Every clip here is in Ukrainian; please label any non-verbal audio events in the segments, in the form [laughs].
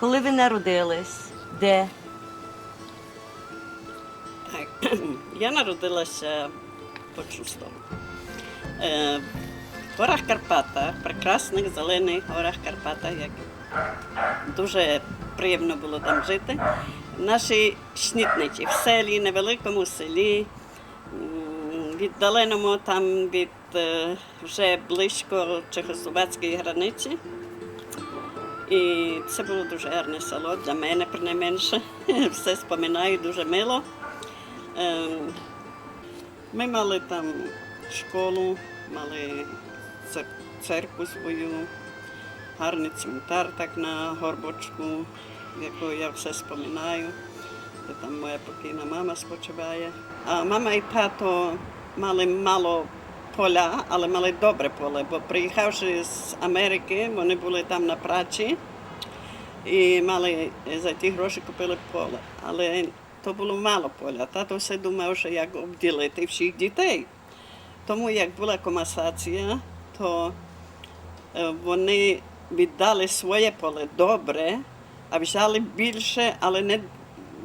Коли ви народились? Де? [clears throat] Я народилася по чувствам. Е, в горах Карпата, прекрасних зелених горах Карпата, як дуже приємно було там жити. Наші шнітничі в селі, невеликому селі, віддаленому там від е, вже близько чехословацької границі. І це було дуже гарне село для мене, принайменше. [laughs] Все споминаю дуже мило. Ем, Ми мали там школу, мали церкву свою, гарний цвинтар так на горбочку, якого я все споминаю. Там моя покійна мама спочиває. А мама і тато мали мало поля, але мали добре поле, бо приїхавши з Америки, вони були там на праці і мали е, за ті гроші купили поле. Але то було мало поля. Тато все думав, що як обділити всіх дітей. Тому як була комасація, то е, вони віддали своє поле добре, а взяли більше, але не,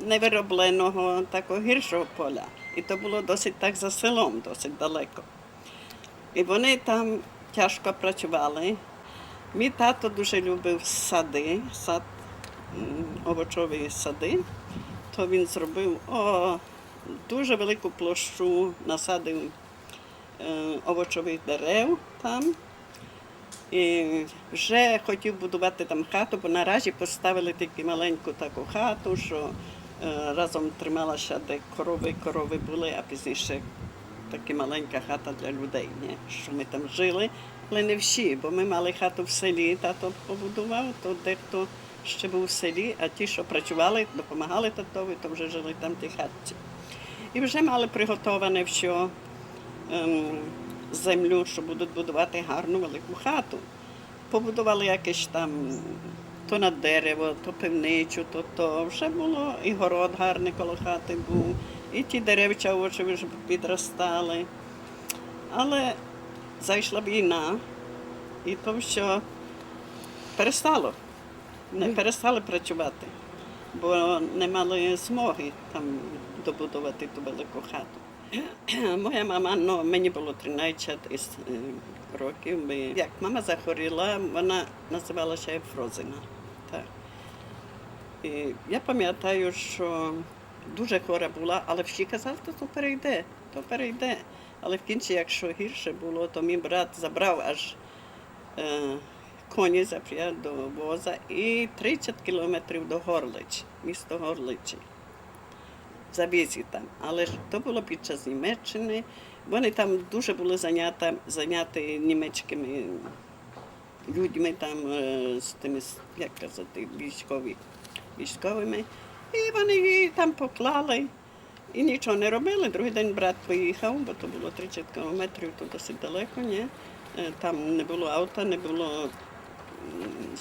не виробленого такого гіршого поля. І то було досить так за селом, досить далеко. І вони там тяжко працювали. Мій тато дуже любив сади, сад, овочові сади. То він зробив о, дуже велику площу, насадив е, овочових дерев там. І вже хотів будувати там хату, бо наразі поставили тільки маленьку таку хату, що е, разом трималася, де корови, корови були, а пізніше така маленька хата для людей, ні? що ми там жили, але не всі, бо ми мали хату в селі, тато побудував, то дехто ще був в селі, а ті, що працювали, допомагали татові, то вже жили там в тій хатці. І вже мали приготоване все ем, землю, що будуть будувати гарну велику хату. Побудували якесь там то на дерево, то пивничу, то то. Вже було і город гарний коло хати був, і ті деревця очі вже підростали. Але зайшла війна, і то все перестало. Не перестали працювати, бо не мали змоги там добудувати ту велику хату. [clears throat] Моя мама, ну мені було 13 е, років. Ми, як мама захворіла, вона називалася Ефрозина. Так. І я пам'ятаю, що дуже хвора була, але всі казали, що то перейде, то перейде. Але в кінці, якщо гірше було, то мій брат забрав аж е, коні запряг до воза і 30 кілометрів до Горлич, місто Горличі завізі там. Але ж то було під час Німеччини. Вони там дуже були зайняті, зайняті німецькими людьми, там, е, з тими, як казати, військові, військовими. І вони її там поклали і нічого не робили. Другий день брат поїхав, бо то було 30 кілометрів, то досить далеко, ні. Е, Там не було авто, не було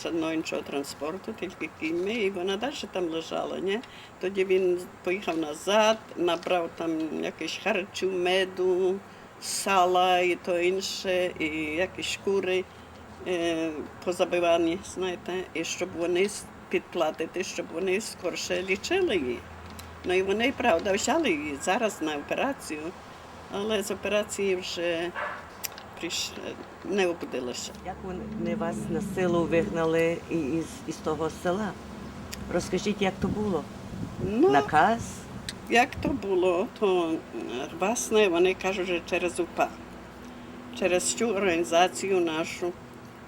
жодного іншого транспорту, тільки кіньми, і вона далі там лежала. Ні? Тоді він поїхав назад, набрав там якийсь харчу, меду, сала і то інше, і якісь шкури е, позабивані, знаєте, і щоб вони підплатити, щоб вони скорше лічили її. Ну і вони, правда, взяли її зараз на операцію, але з операції вже не обудилася. Як вони вас на силу вигнали із, із того села? Розкажіть, як то було? Ну, Наказ? Як то було, то е, власне вони кажуть, що через УПА, через цю організацію нашу,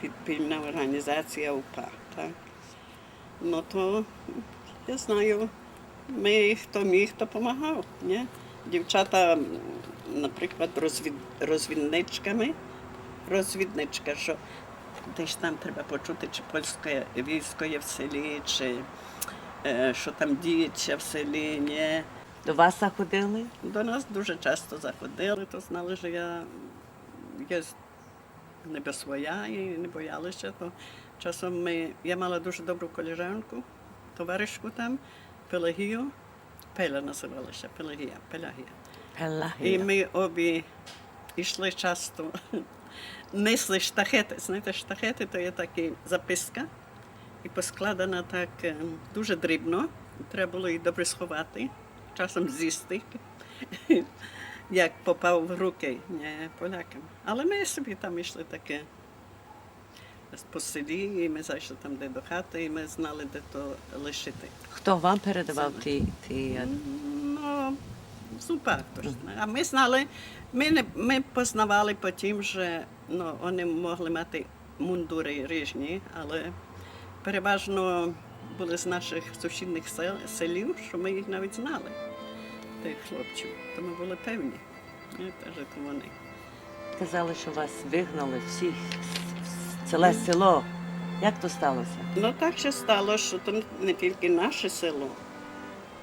підпільна організація УПА. Так? Ну то я знаю, ми хто міг, хто допомагав. Ні? Дівчата, наприклад, розвід, розвідничками, розвідничка, що десь там треба почути, чи польське військо є в селі, чи е, що там діється в селі. Ні. До вас заходили? До нас дуже часто заходили, то знали, що я є ніби своя і не боялися. То часом ми, я мала дуже добру коліжанку, товаришку там, Пелагію, Пеля називалася, Пелагія, Пелагія. І ми обі йшли часто, [laughs] несли штахети. Знаєте, штахети то є такі записка, і поскладена так е, дуже дрібно. Треба було її добре сховати, часом з'їсти, [laughs] як попав в руки не, полякам. Але ми собі там йшли таке по селі, і ми зайшли там, де до хати, і ми знали, де то лишити. Хто вам передавав ті, ті Ну, знає. А ми знали, ми, не, ми познавали потім, що ну, вони могли мати мундури різні, але переважно були з наших сусідних сел, селів, що ми їх навіть знали, тих хлопців. То ми були певні. Теж вони. казали, що вас вигнали всі, ціле село. Як то сталося? Ну так ще стало, що то не тільки наше село.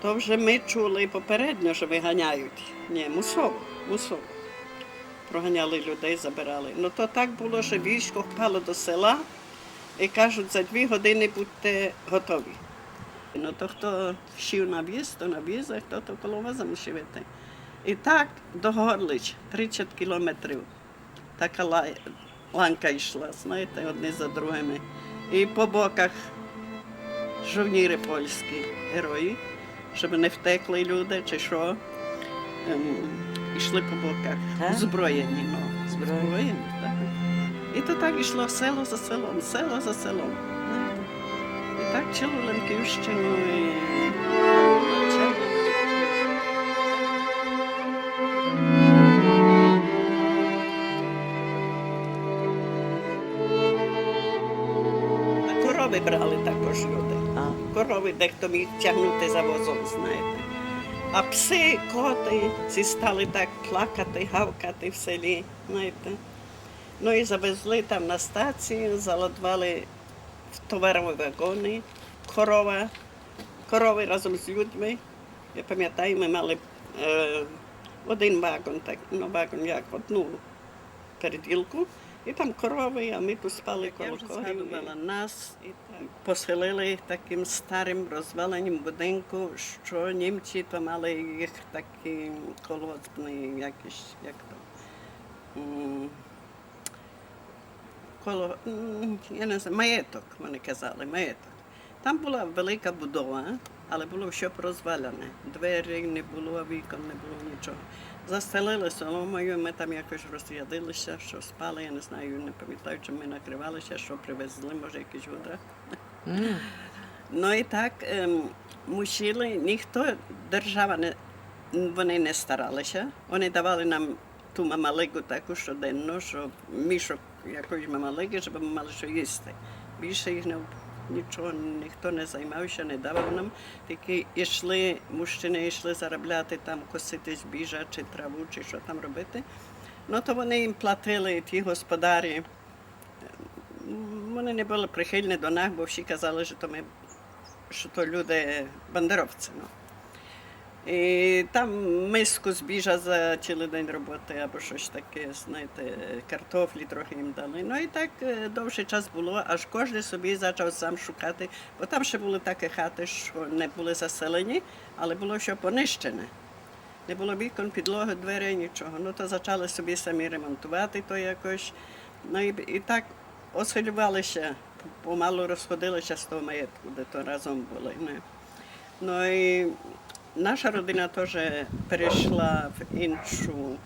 То вже ми чули попередньо, що виганяють. Ні, мусово, мусово. Проганяли людей, забирали. Ну то так було, що військо впало до села і кажуть, за дві години будьте готові. Ну то хто сів на віз, то на віз, а хто то коло воза мусив. І так до Горлич, 30 кілометрів. Така ланка йшла, знаєте, одні за другими. І по боках жовніри польські герої, щоб не втекли люди чи що. Ем, ішли по боках. Так? Зброєні, ну. Зброєні. Так. І то так йшло село за селом, село за селом. І так цілу Лемківщину і Корови брали також люди. А, Корови дехто міг тягнути за возом, знаєте. А пси, коти, ці стали так плакати, гавкати в селі, знаєте. Ну і завезли там на стацію, заладвали в товарові вагони, корова, корови разом з людьми. Я пам'ятаю, ми мали е, один вагон, так, ну вагон як одну переділку, і там корови, а ми тут спали коло згадувала нас поселили таким старим розваленим будинку, що німці то мали їх такі колодні якісь, як то. Коло, я не знаю, маєток, вони казали, маєток. Там була велика будова, але було все розвалене. Двері не було, вікон не було нічого. Застелили соломою, ми там якось розрядилися, що спали, я не знаю, не пам'ятаю, чи ми накривалися, що привезли, може, якісь відра. м, Ну і так ем, мусили, ніхто, держава не, вони не старалися. Вони давали нам ту мамалигу таку щоденно, що мішок якоїсь мамалиги, щоб ми мали що їсти. Більше їх не, нічого ніхто не займався, не давав нам. Тільки йшли, мужчини йшли заробляти там, косити збіжа чи траву, чи що там робити. Ну то вони їм платили, ті господарі. Вони не були прихильні до нас, бо всі казали, що то ми що то люди бандеровці. Ну. І там миску збіжа за цілий день роботи або щось таке, знаєте, картофлі трохи їм дали. Ну і так е, довший час було, аж кожен собі почав сам шукати, бо там ще були такі хати, що не були заселені, але було що понищене. Не було вікон, підлоги, дверей, нічого. Ну то почали собі самі ремонтувати то якось. Ну і, і так осхилювалися, помалу розходилися з того маєтку, де то разом були. Ну і наша родина теж перейшла в іншу.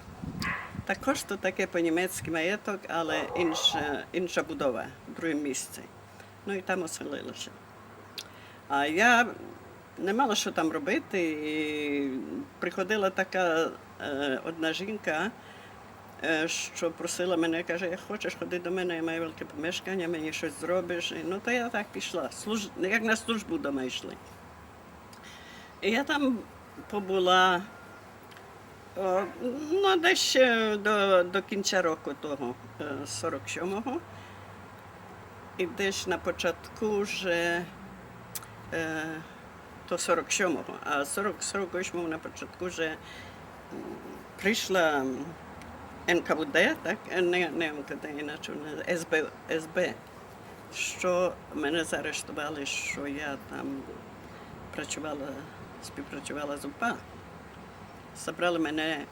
Також то таке по-німецьки маєток, але інша, інша будова, друге місце. Ну і там оселилися. А я не мала що там робити. І приходила така е, одна жінка, е, що просила мене, каже, як хочеш ходи до мене, я маю велике помешкання, мені щось зробиш. І, Ну то я так пішла, служ... як на службу дома йшли. Я там побула ну, десь е, до, до кінця року того, е, 47-го. І десь на початку вже е, то 47-го, а 40, 48-го на початку вже прийшла НКВД, так? Е, Не, не НКВД, іначе СБ, СБ, що мене заарештували, що я там працювала, співпрацювала з УПА. Забрали мене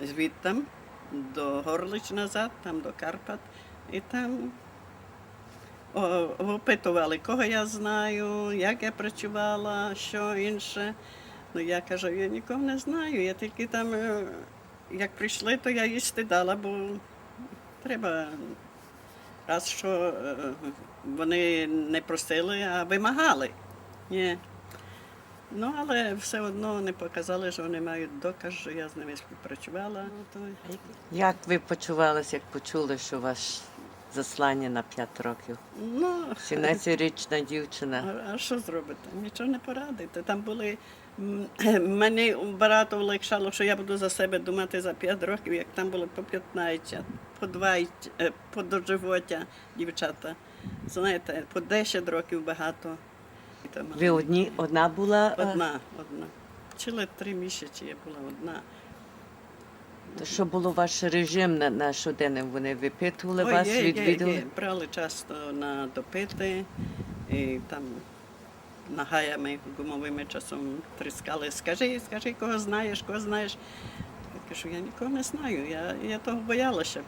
звідтам до Горлич назад, там до Карпат, і там опитували, кого я знаю, як я працювала, що інше. Ну я кажу, я нікого не знаю. Я тільки там, е, як прийшли, то я їсти дала, бо треба. Раз що е, вони не просили, а вимагали. Ні. Ну, але все одно не показали, що вони мають доказ, що я з ними співпрацювала. Ну. Як ви почувалися, як почули, що ваш заслання на 5 років? Ну, 17-річна дівчина. А, [laughs] а що зробити? Нічого не порадити. Там були [clears throat] мені багато легшало, що я буду за себе думати за 5 років, як там було по 15, по 20, е, по доживоття дівчата. Знаєте, по 10 років багато. Ви одні, одна була? е, Одна, одна. Ціле три місяці я була одна. То що було ваш режим на, на щоденним? Вони випитували Ой, вас, є, є, відвідували? є. Брали часто на допити і там нагаями гумовими часом тріскали. Скажи, скажи, кого знаєш, кого знаєш. Я кажу, я нікого не знаю. Я, я того боялася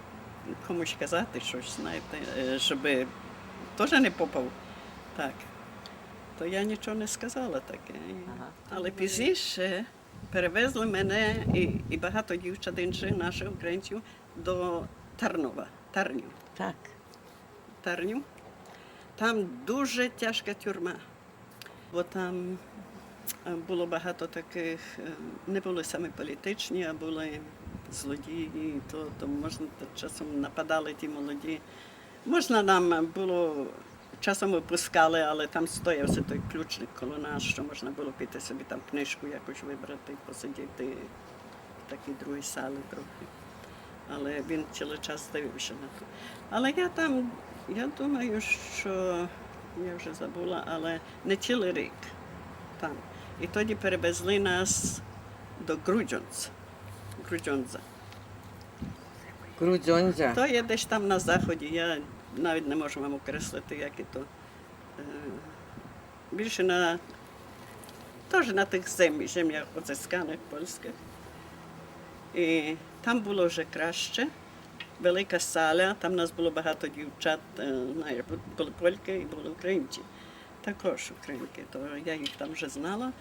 комусь казати щось, знаєте, е, щоб теж не попав. Так. То я нічого не сказала таке. Ага. Але пізніше перевезли мене і, і багато дівчат інших наших українців до Тарнова, Тарнів. Так. Тарнів. Там дуже тяжка тюрма, бо там е, було багато таких, е, не були саме політичні, а були злодії, то, то можна часом нападали ті молоді. Можна нам було часом випускали, але там стоявся той ключник коло нас, що можна було піти собі там книжку якось вибрати, посидіти в такій другій салі трохи. Але він цілий час дивився на то. Але я там, я думаю, що я вже забула, але не цілий рік там. І тоді перевезли нас до Груджонц. Груджонза. Грудзьонзя. То є десь там на заході. Я навіть не можу вам окреслити, як і то. Е, Більше на теж на тих землях, землях оцисканих польських. І там було вже краще. Велика саля, там нас було багато дівчат, е, були польки і були українці. Також українки, то я їх там вже знала.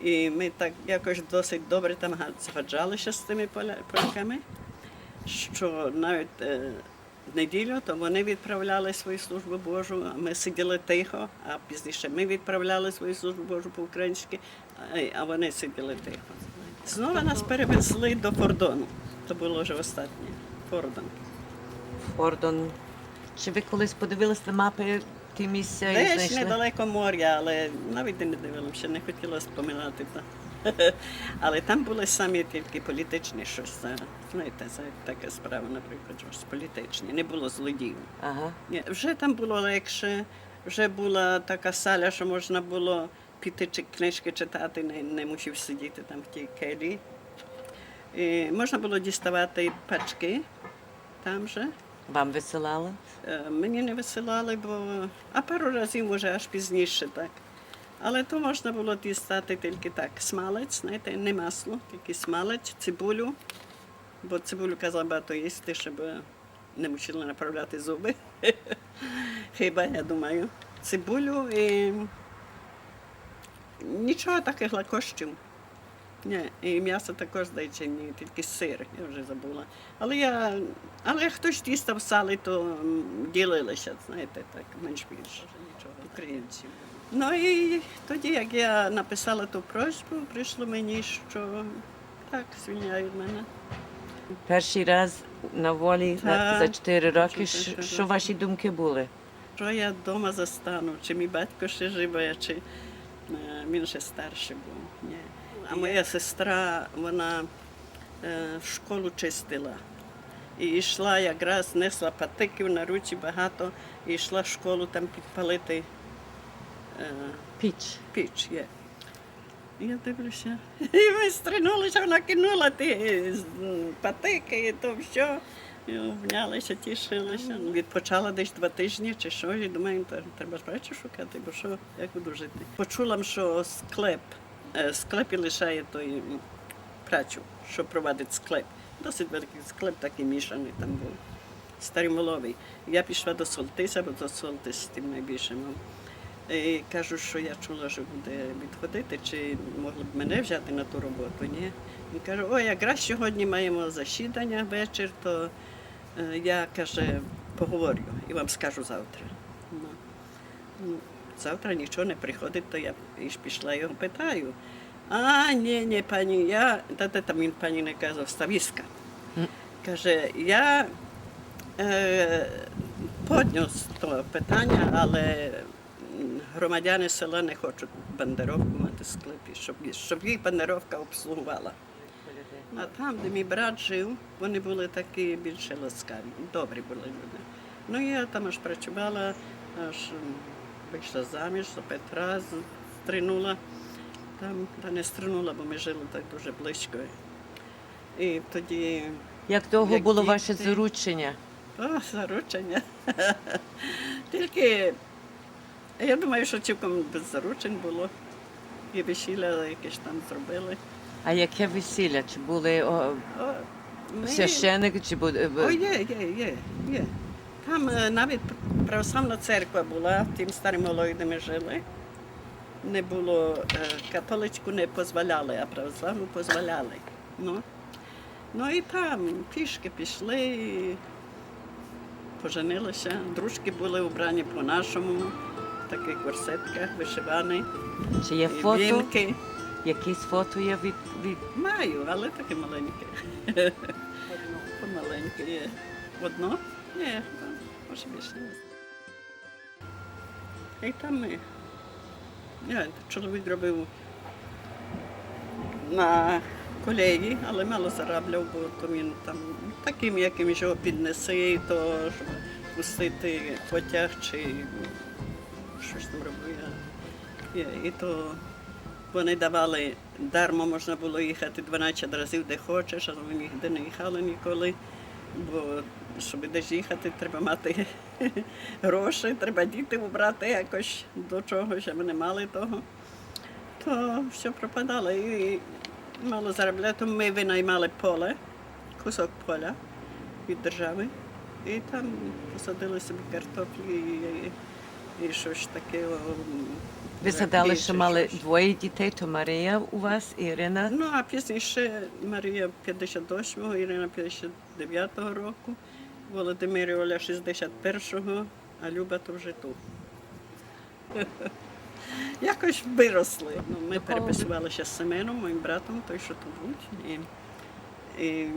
І ми так якось досить добре там згаджалися з тими поля- поляками що навіть е, неділю то вони відправляли свою службу Божу, а ми сиділи тихо, а пізніше ми відправляли свою службу Божу по-українськи, а, вони сиділи тихо. Знову нас перевезли до Фордону. То було вже останнє. Фордон. Фордон. Чи ви колись подивились на мапи ті місця і Десь знайшли? недалеко моря, але навіть і не дивилися, не хотіла споминати. [laughs] Але там були самі тільки політичні щось. Знаєте, така справа, наприклад, щось політичні. Не було злодіїв. Ага. Вже там було легше, вже була така саля, що можна було піти чи книжки читати, не, не мусив сидіти там в тій келі. І можна було діставати пачки там же. Вам висилали? Е, Мені не висилали, бо а пару разів може аж пізніше так. Але то можна було дістати тільки так. Смалець, знаєте, не масло, тільки смалець, цибулю. Бо цибулю казала багато їсти, щоб не мусили направляти зуби. [laughs] Хіба я думаю. Цибулю і нічого таких лакощів. Ні, і м'ясо також здається, ні, тільки сир, я вже забула. Але я, але хтось дістав сали, то ділилися, знаєте, так, менш більше нічого українців. Ну і тоді, як я написала ту просьбу, прийшло мені, що так, звільняють мене. Перший раз на волі Так. за 4 роки. Що, роки. що ваші думки були? Що я вдома застану, чи мій батько ще живе, чи е, він ще старший був. Ні. А моя сестра, вона е, в школу чистила. І йшла якраз, несла патиків на руці багато, і йшла в школу там підпалити Піч. піч. Є. І Я дивлюся. [laughs] І ми стринулися, вона кинула ті патики, і то все. І обнялися, тішилися. Ну, Відпочала десь два тижні чи що, і думаю, «Та треба працю шукати, бо що, як буду жити. Почула, що склеп, е, склепі лишає той працю, що провадить склеп. Досить великий склеп, такий мішаний там був. старим Воловий. Я пішла до Солтиса, бо до Солтис тим найбільше мав. І кажу, що я чула, що буде відходити, чи могли б мене взяти на ту роботу. Ні. Він каже, ой, якраз сьогодні маємо засідання вечір, то е, я каже, поговорю і вам скажу завтра. Ну, ну, завтра нічого не приходить, то я ж пішла його питаю. А, ні, ні, пані, я, та, та там він пані не казав, ставіска. Каже, я е, поднес то питання, але громадяни села не хочуть бандеровку мати в склепі, щоб, щоб їх бандеровка обслугувала. А там, де мій брат жив, вони були такі більше ласкаві, добрі були люди. Ну я там аж працювала, аж вийшла заміж за Петра, стринула. Там та не стринула, бо ми жили так дуже близько. І тоді Як довго Як було ваше заручення? о, заручення. [laughs] Тільки я думаю, що цілком без заручень було. І весілля якесь там зробили. А яке весілля? Чи були о, О, ми- священики, чи були О, є, є, є, є. Там е, навіть православна церква була, тим старим Голої, де ми жили. Не було, е, католицьку не дозволяли, а православну дозволяли. Ну. ну і там пішки пішли, і поженилися. Дружки були убрані по-нашому, таких корсетках, вишивані, чи є фото? вінки. Якісь фото є від, від Маю, але таке маленьке. [laughs] Помаленьке є. Одно? Ні, може більше не. І там ми. Я, чоловік робив на колеї, але мало заробляв, бо то він там таким, яким його піднеси, то щоб пустити потяг чи щось там робив. я. І то вони давали дармо можна було їхати 12 разів, де хочеш, але ми ніде не їхали ніколи. Бо щоб десь їхати, треба мати [laughs] гроші, треба діти убрати якось до чогось, а ми не мали того. То все пропадало. І мало заробляти. Ми винаймали поле, кусок поля від держави. І там посадили собі картоплі і, щось таке. ви згадали, що мали двоє дітей, то Марія у вас і Ірина. Ну, а пізніше Марія 58-го, Ірина 59-го року, Володимир Оля 61-го, а Люба то вже тут. [laughs] Якось виросли. Ну, ми переписувалися з Семеном, моїм братом, той, що тут був. І, і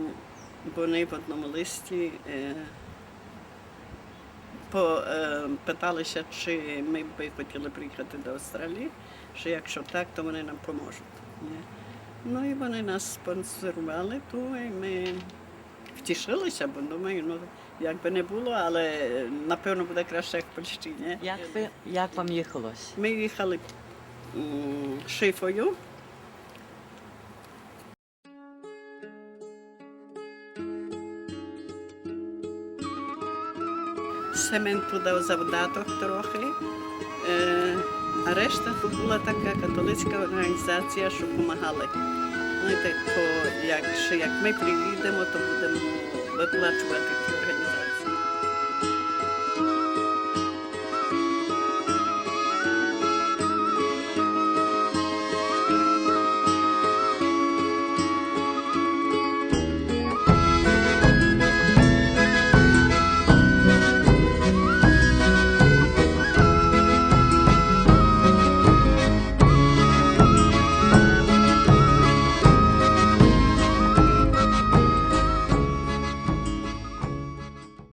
вони в одному листі е, е, питалися, чи ми б хотіли приїхати до Австралії, що якщо так, то вони нам поможуть. Ну і вони нас спонсорували, то і ми втішилися, бо думаю, ну як би не було, але напевно буде краще, як в Польщині. Як, ви, як вам їхалось? Ми їхали шифою. Семен туди завдаток трохи, е, а решта то була така католицька організація, що допомагали. Знаєте, то як, як ми приїдемо, то будемо виплачувати ті організації.